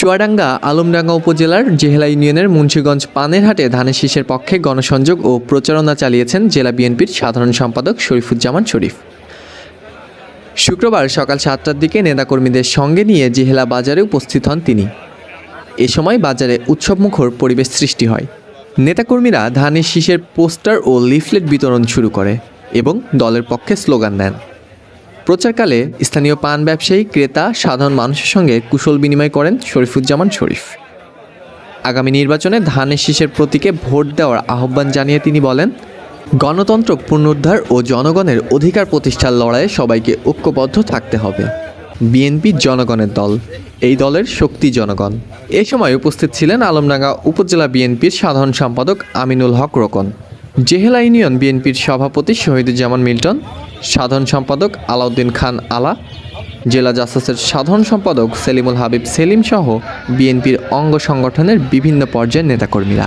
চুয়াডাঙ্গা, আলমডাঙ্গা উপজেলার জেহেলা ইউনিয়নের মুন্সীগঞ্জ পানেরহাটে ধানের শীষের পক্ষে গণসংযোগ ও প্রচারণা চালিয়েছেন জেলা বিএনপির সাধারণ সম্পাদক শরীফুজ্জামান শরীফ। শুক্রবার সকাল সাতটার দিকে নেতাকর্মীদের সঙ্গে নিয়ে জেহেলা বাজারে উপস্থিত হন তিনি। এ সময় বাজারে উৎসবমুখর পরিবেশ সৃষ্টি হয়। নেতাকর্মীরা ধানের শীষের পোস্টার ও লিফলেট বিতরণ শুরু করে এবং দলের পক্ষে স্লোগান দেন। প্রচারকালে স্থানীয় পান ব্যবসায়ী, ক্রেতা, সাধারণ মানুষের সঙ্গে কুশল বিনিময় করেন শরীফুজ্জামান শরীফ। আগামী নির্বাচনে ধানের শীষের প্রতীকে ভোট দেওয়ার আহ্বান জানিয়ে তিনি বলেন, গণতন্ত্র পুনরুদ্ধার ও জনগণের অধিকার প্রতিষ্ঠার লড়াইয়ে সবাইকে ঐক্যবদ্ধ থাকতে হবে। বিএনপি জনগণের দল, এই দলের শক্তি জনগণ। এ সময় উপস্থিত ছিলেন আলমডাঙ্গা উপজেলা বিএনপির সাধারণ সম্পাদক আমিনুল হক রোকন। জেহেলা ইউনিয়ন বিএনপির সভাপতি শহীদুজ্জামান মিল্টন সাধারণ সম্পাদক আলাউদ্দিন খান আলা, জেলা জাসাসের সাধারণ সম্পাদক সেলিমুল হাবিব সেলিম সহ বিএনপির অঙ্গ সংগঠনের বিভিন্ন পর্যায়ের নেতাকর্মীরা।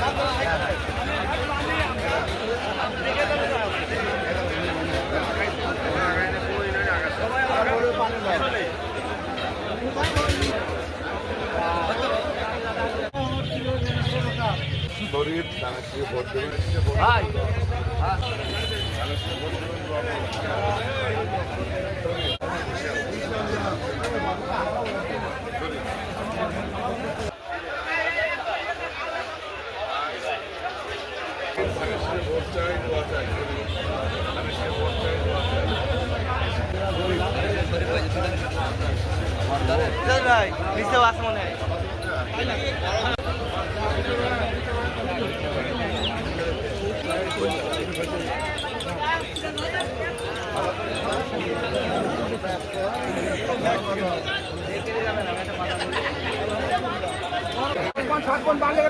ভাই নিচেও আছে মনে হয়। টাকা